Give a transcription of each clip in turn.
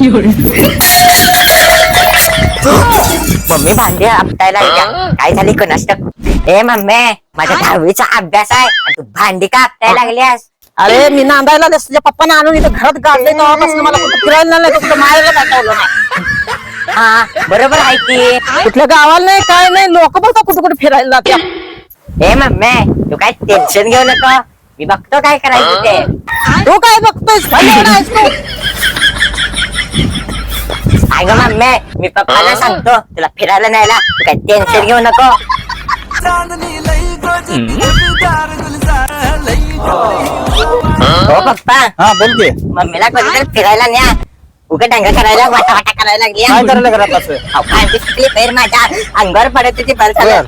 Mummy भांडे आपटायला लागल्या. काय झाली कोणास ए मम्मी माझ्या दहावीचा अभ्यास आहे. आणि तू भांडी का आपटायला लागल्यास? अरे मी नांदायला आले तुझ्या पप्पाने आणून इथं घरात गाडले तेव्हापासून मला कुठं फिरायला नाही कुठं मारायला पाठवलं नाही. हा बरोबर आहे की. कुठल्या गावाला नाही काय नाही लोक बघता कुठं कुठे फिरायला जाते ए मम्मी तू काय टेन्शन घेऊ नको. मी बघतो काय करायचं ते. तू काय बघतोयस? अगं मम्मी मी पप्पाला सांगतो तुला फिरायला न्यायला. तू काय टेन्शन घेऊ नको. हो पप्पा. हा बोल की. मम्मीला कधीतरी फिरायला न्या. उगा डांगा करायला वाटा वाटा करायला लागली. काय करायला घरात असं अहो, भांडी सुटली पैर माझ्या अंगावर पडत होती बरं झालं.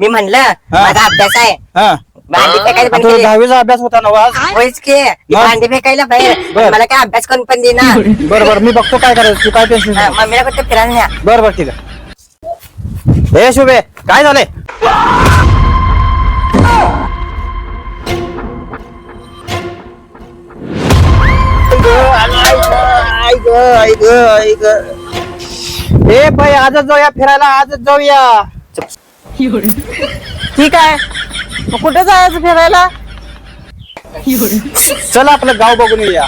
मी म्हणलं माझा अभ्यास आहे. हा. भांडी फेकायला पण तुझा केली. दहावीचा अभ्यास होता ना आज? होयच की? भांडी फेकायला बाहेर. बर. मला काय अभ्यास कोण पण देना बरं बरं मी बघतो काय करायचं. तू काय टेन्शन हा, मम्मीला कुठे फिरायला न्या. बरं बरं ठीक आहे. हे शुभे काय झालंय? ए बाई आजच जाऊया फिरायला आजच जाऊया. ठीक आहे. मग कुठे जायचं फिरायला? चला आपलं गाव बघून येऊया.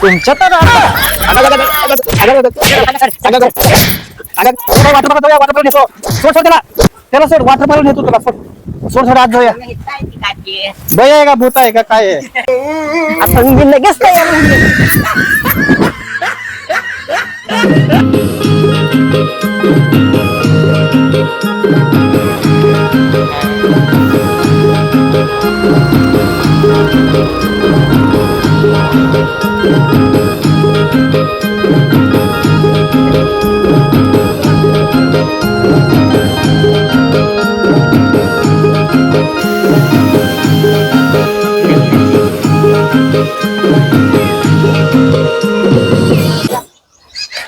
तुमच्या तर आता- सोड सोड त्याला त्याला सोड वॉटर पार्क नेतो तुला सोड. सोड सोड आज जाऊया. बय आहे का भूत आहे का काय आहे? आपण लगेच तयार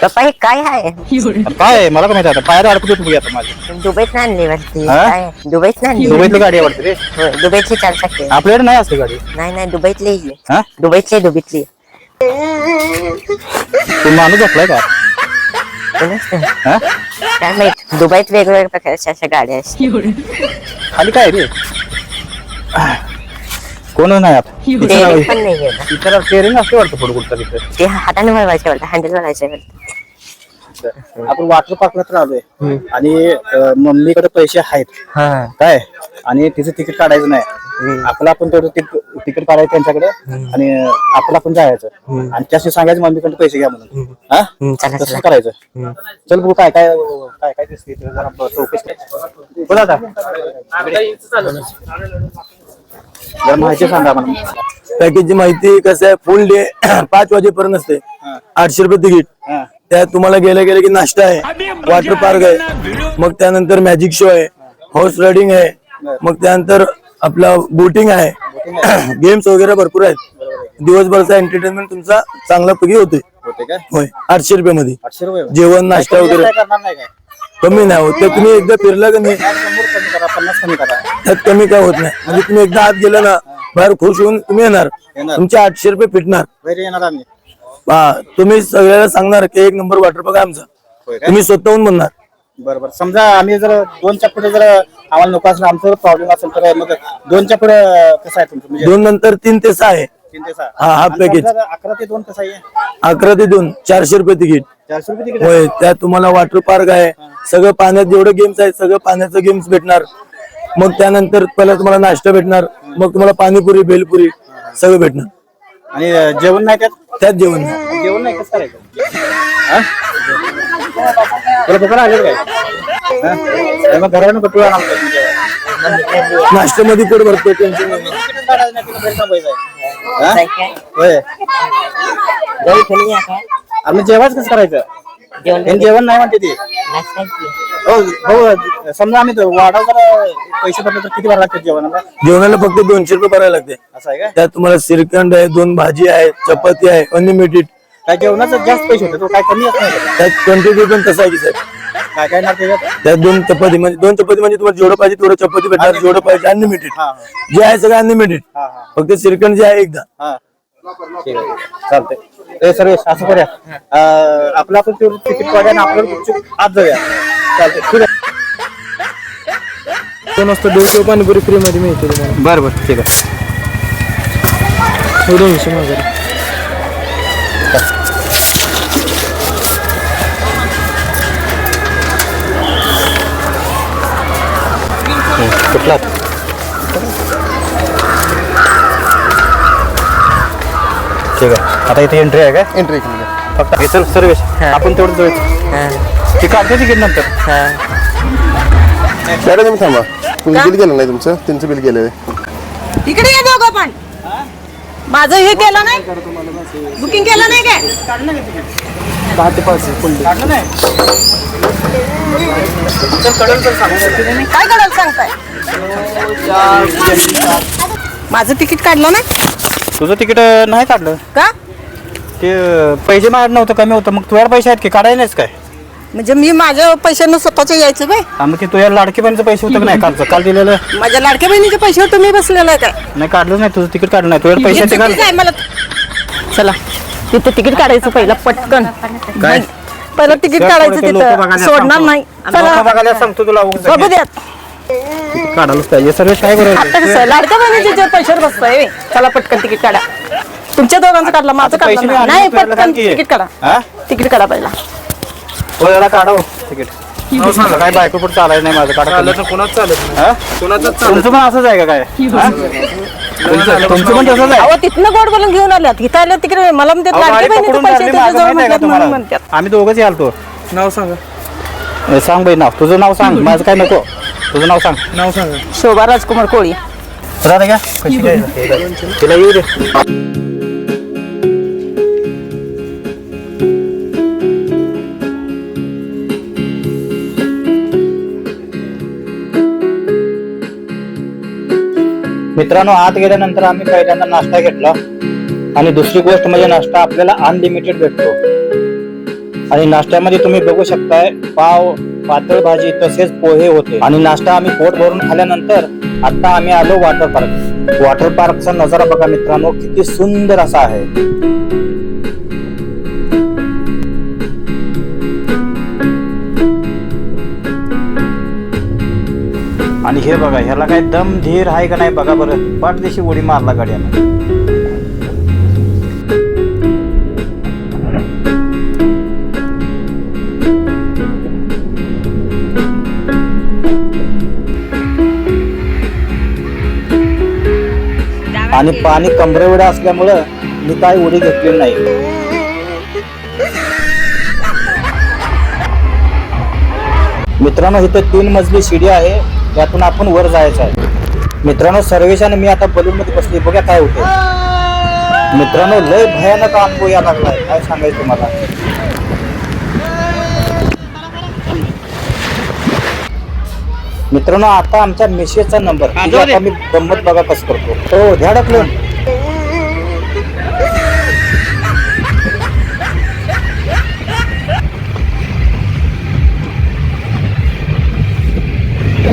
पप्पा हे काय आहे? काय आहे? मला काय माहिती आता पायात अडकतो तू आता माझ्या दुबईत आणली वरती. हा? काय दुबईत आणली दुबईतली गाडी आवडते रे. होय, दुबईतली चार चाकी. आपल्याकडे नाही असते गाडी. नाही नाही दुबईतली ही. हा? दुबईतली दुबईतली. तू माणूस असलाय का? कोणीच नाही. हा? काय माहीत? दुबईत वेगवेगळ्या प्रकारच्या अशा गाड्या असतात खाली काय रे? कोण नाही आता? Daring पण नाही गेलं इतर टेरिंग असते वाटतं पुढे कुठं तिथे ते हाताने वळवायचे वाटतं हँडल वळवायचे वाटतं. आपण वॉटर पार्कला तर आलोय आणि मम्मीकडे पैसे आहेत. काय? आणि तिचं तिकीट काढायचं नाही. आपलं आपण तेवढं तिकीट काढायचं त्यांच्याकडे. आणि आपलं आपण जायचं. आणि त्याशी सांगायचं मम्मीकडे पैसे घ्या म्हणून. हा? तसं करायचं. चल बघू काय काय काय काय दिसते चौकशी. बोला आता. माहिती सांगा मला. पॅकेजची माहिती कसं आहे? फुल डे पाच वाजेपर्यंत असते. आठशे रुपये तिकीट. त्यात तुम्हाला गेल्या गेल्या की नाश्ता आहे वॉटर पार्क आहे. मग त्यानंतर मॅजिक शो आहे हॉर्स रायडिंग आहे. मग त्यानंतर आपला बोटिंग आहे. गेम्स वगैरे भरपूर आहेत. दिवसभरचा एंटरटेनमेंट तुमचा चांगला पैकी होते होते काय? होय. आठशे रुपये मध्ये आठशे रुपये. जेवण नाश्ता वगैरे. काय करणार नाही काय? कमी नाही होत. ते तुम्ही एकदा फिरला का नाही? शंभर कमी करा पन्नास कमी करा. त्यात कमी काय होत नाही. म्हणजे तुम्ही एकदा आत गेला ना बाहेर खुश होऊन तुम्ही येणार. येणार. तुमचे आठशे रुपये फिटणार. येणार आम्ही. हा तुम्ही सगळ्याला सांगणार की एक नंबर वॉटर पार्क आहे आमचा. होय काय तुम्ही स्वतःहून म्हणणार. बरं बरं समजा आम्ही जर दोनच्या पुढे जर आम्हाला नको असेल आमचा प्रॉब्लेम असेल तर मग दोनच्या पुढे कसं आहे तुमचं? म्हणजे दोन नंतर तीन ते सहा आहे. तीन ते सहा. हा, हा आणि package. समजा अकरा ते दोन कसं आहे? अकरा ते दोन चारशे रुपये तिकीट. चारशे रुपये तिकीट आहे. होय त्यात तुम्हाला वॉटर पार्क आहे. सगळं पाण्यात जेवढे गेम्स आहेत सगळं पाण्याचं गेम्स भेटणार. मग त्यानंतर पहिला तुम्हाला नाश्ता भेटणार. मग तुम्हाला पाणीपुरी भेलपुरी सगळं भेटणार. आणि जेवण नाही त्यात त्यात जेवण नाही. जेवण नाही कसं करायचं हा? तुला पकडा आले काय हा? अरे मग घरानं जेवण. नाश्त्यामध्ये पोट भरतो टेन्शन नाही तिकीटच काढायचं नाही, तिला घरी थांबायचं आहे. हा? जाय काय? होय या काय? जेवायच कसं करायचं जेवण हे जेवण नाही म्हणते ते नाश्ता की. हो हो समजा आम्ही जर पैसे भरले तर किती भरायला लागतात जेवणाला? जेवणाला फक्त दोनशे रुपये भरायला लागते. असं आहे काय त्यात तुम्हाला श्रीखंड आहे दोन भाजी आहे चपाती आहे अनलिमिटेड काय जेवणाचं जास्त पैसे होते तो काय कमी नाही? त्यात क्वांटिटी पण तसं आहे की साहेब. काय काय ना त्याच्यात त्यात दोन चपाती म्हणजे दोन चपाती म्हणजे तुम्हाला जेवढं पाहिजे तेवढं चपाती भेटणार जेवढं पाहिजे अनलिमिटेड हा जे आहे सगळं अनलिमिटेड हा हा. फक्त श्रीखंड जे आहे एकदा. हा. ठीक आहे चालतंय. ए सर्वेश असं करूया. अं, आपलं आपण तिकीट काढूया आणि आपल्याला आत जाऊया. चालतंय. ठीक आहे दोन वाजता देवदेव पाणीपुरी फ्री मध्ये मिळते तुम्हाला. बरं बरं ठीक आहे. हो दोनशे वगैरे कुठला? ठीक आहे. आता इथे एंट्री आहे काय एंट्री फक्त हे सर्वेश. आपण तेवढं जाऊ ते काढतो तिकीट नंतर. मॅडम तुम्ही थांबा. तुम्ही बिल गेलं नाही तुमचं? त्यांचं बिल गेलेलं आहे इकडे या दोघं पण. माझं हे केलं नाही. बुकिंग केलं नाही काय? दहा ते पाच आहे फुल काढलं नाही चल कळलं तर सांगू काय करायला सांगताय? माझं तिकीट काढलं नाही? तुझं तिकीट नाही काढलं. का? ते पैसे माझ्याकडे नव्हतं कमी होतं. मग तुझ्यावर पैसे आहेत की? काढायला नाहीस काय? म्हणजे मी माझ्या पैशानं स्वतःच्या यायचं बाय हा, मग ते तुझ्या लाडकी बहिणीचं पैसे होतं का नाही? कालचं. काल दिलेलं. माझ्या लाडक्या बहिणीच्या पैशावर तुम्ही बसलेला आहे काय नाही काढलं नाही तुझं तिकीट काढलं नाही. तुझ्या पैसे हे ते काढ चुकीचं आहे मला चला. तिथं तिकीट काढायचं पहिलं पटकन. काय? पहिलं तिकीट काढायचं तिथं. सोडणार नाही. चला. बघायला सांगतो तुला उगाच बघू द्यात काढायलाच पाहिजे. सर्व काय आता करायचं कसं लाडक्या बहिणीच्या पैशावर बसतोय चला पटकन तिकीट काढा. तुमच्या दोघांचं काढलं माझं पैसे काढलं नाही. पटकन की. तिकीट काढा. हा? तिकीट काढा पहिला. हो जरा काढाव तिकीट. सांगा काय बायको पुढे चालायचं नाही माझं काढा कोणाच चालत नाही? हा? कोणाच तुमचं पण असंच आहे का काय? हा? तुमचं तुमचं पण तसंच आहे? अहो तिथनं गोड बोलून घेऊन आल्यात. इथं आल्यात तिकीट मला म्हणतात अहो, गाडी पकडून धरली, माहिती आहे का म्हणतात म्हणून तुम्हाला? म्हणतात. आम्ही दोघंच यालतो नाव सांगा. ए, सांग बाई नाव. तुझं नाव सांग. माझं काय नको. तुझं नाव सांग. नाव सांगा. शोभा राजकुमार कोळी. राधा घ्या. कशी काय तिला येऊ दे. मित्रांनो आत गेल्यानंतर आम्ही पहिल्यांदा नाश्ता घेतला. आणि दुसरी गोष्ट म्हणजे नाश्ता आपल्याला अनलिमिटेड भेटतो. आणि नाश्त्यामध्ये तुम्ही बघू शकताय पाव पातळ भाजी तसेच पोहे होते. आणि नाश्ता आम्ही पोट भरून खाल्यानंतर आता आम्ही आलो वॉटर पार्क वॉटर पार्कचा नजारा बघा मित्रांनो किती सुंदर असा आहे. हे बघा ह्याला काय दम धीर आहे का नाही बघा बरं. पाठदेशी उडी मारला गाड्यानं. आणि पाणी कमरेवडे असल्यामुळं मी काय उडी घेतली नाही. मित्रांनो इथं तीन मजली शिडी आहे. त्यातून आपण वर जायचं आहे. मित्रांनो सर्वेश आणि मी आता बलून मध्ये बसली बघा काय होते मित्रांनो लय भयानक अनुभव या लागलाय. काय सांगायचं तुम्हाला? मित्रांनो आता आमच्या मिसेसचा नंबर आता मी गंमत बघा कसं करतो. हो ध्या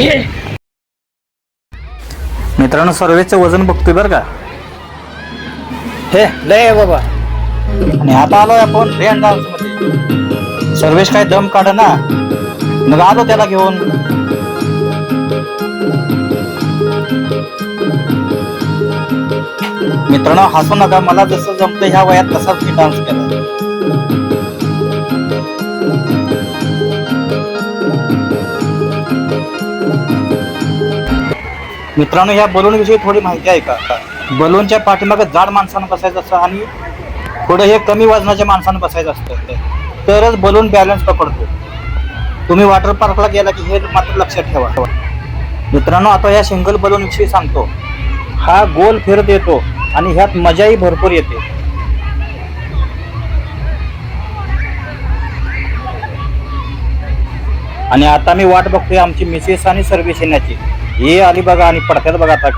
ढकलून मित्रांनो सर्वेचं वजन बघतोय बरं का? हे लय आहे बाबा. आणि आता आलोय आपण डान्समध्ये. सर्वेश काय दम काढ ना. मग आलो त्याला घेऊन. मित्रांनो हसू नका. मला जसं जमतं ह्या वयात तसाच मी डान्स केला. मित्रांनो ह्या बलून विषयी थोडी माहिती आहे का? बलूनच्या पाठीमागे जाड माणसानं बसायचं असतं आणि थोडं हे कमी वजनाच्या माणसानं बसायचं असतं. तरच बलून बॅलन्स पकडतो. तुम्ही वॉटर पार्कला गेला की हे मात्र लक्षात ठेवा. मित्रांनो आता या सिंगल बलून विषयी सांगतो. हा गोल फिरत येतो आणि ह्यात मजाही भरपूर येते. आणि आता मी वाट बघतोय आमची मिसेस आणि सर्व्हिस येण्याची. हे आली बघा आणि पडत्यात बघा आता.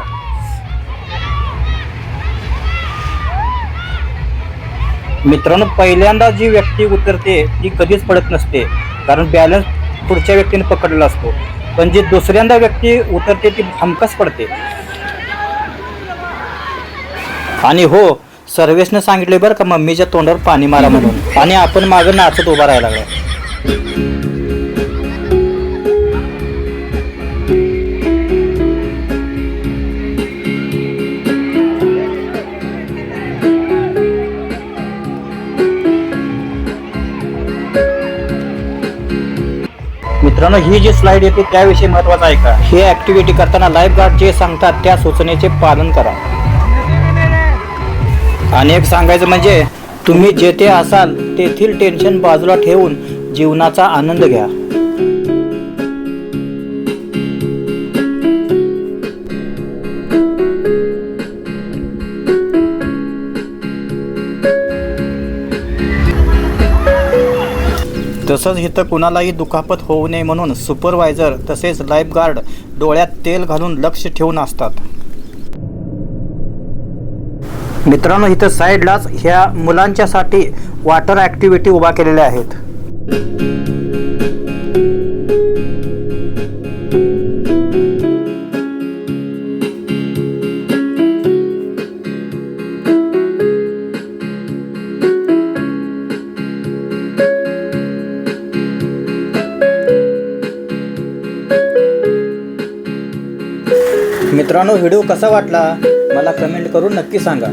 मित्रांनो पहिल्यांदा जी व्यक्ती उतरते ती कधीच पडत नसते. कारण बॅलन्स पुढच्या व्यक्तीने पकडलेला असतो. पण जी दुसऱ्यांदा व्यक्ती उतरते ती हमखास पडते. आणि हो सर्वेशने सांगितले बरं का मम्मीच्या तोंडावर पाणी मारा म्हणून. आणि आपण मागं नाचत उभा राहायला लागला. मित्रांनो ही जी स्लाइड येते त्याविषयी महत्वाचं आहे का? हे ऍक्टिव्हिटी करताना लाईफ गार्ड जे सांगतात त्या सूचनेचे पालन करा. आणि एक सांगायचं म्हणजे तुम्ही जेथे असाल तेथील टेन्शन बाजूला ठेवून जीवनाचा आनंद घ्या. तसंच इथं कुणालाही दुखापत होऊ नये म्हणून सुपरवायझर तसेच लाईफगार्ड डोळ्यात तेल घालून लक्ष ठेवून असतात. मित्रांनो इथं साईडलाच ह्या मुलांच्यासाठी वॉटर ॲक्टिव्हिटी उभा केलेल्या आहेत. मित्रांनो व्हिडिओ कसा वाटला? मला कमेंट करून नक्की सांगा.